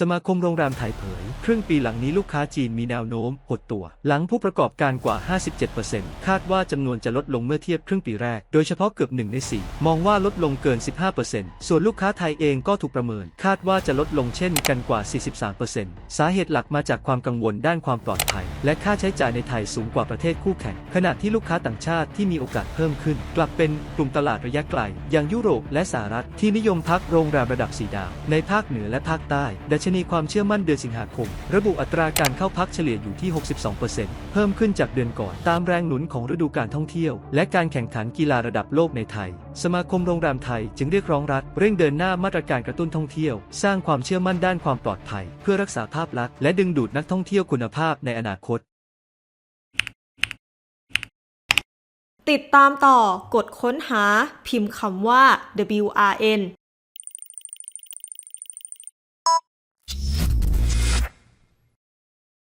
สมาคมโรงแรมไทยเผย ครึ่งปีหลังนี้ลูกค้าจีนมีแนวโน้มหดตัว หลังผู้ประกอบการกว่า 57%คาดว่าจำนวนจะลดลงเมื่อเทียบครึ่งปีแรก โดยเฉพาะเกือบ1ใน4 มองว่าลดลงเกิน 15%ส่วนลูกค้าไทยเองก็ถูกประเมิน คาดว่าจะลดลงเช่นกันกว่า 43%สาเหตุหลักมาจากความกังวลด้านความปลอดภัย และค่าใช้จ่ายในไทยสูงกว่าประเทศคู่แข่ง ขณะที่ลูกค้าต่างชาติที่มีโอกาสเพิ่มขึ้น กลับเป็นกลุ่มตลาดระยะไกล อย่างยุโรปและสหรัฐที่นิยมพักโรงแรมระดับ4ดาวในภาคเหนือและภาคใต้ดัชนีความเชื่อมั่นเดือนสิงหาคม ระบุอัตราการเข้าพักเฉลี่ยอยู่ที่ 62%เพิ่มขึ้นจากเดือนก่อน ตามแรงหนุนของฤดูการท่องเที่ยว และการแข่งขันกีฬาระดับโลกในไทย สมาคมโรงแรมไทยจึงเรียกร้องรัฐเร่งเดินหน้ามาตรการกระตุ้นท่องเที่ยว สร้างความเชื่อมั่นด้านความปลอดภัย เพื่อรักษาภาพลักษณ์และดึงดูดนักท่องเที่ยวคุณภาพในอนาคต ติดตามต่อกดค้นหา พิมพ์คำว่า WRN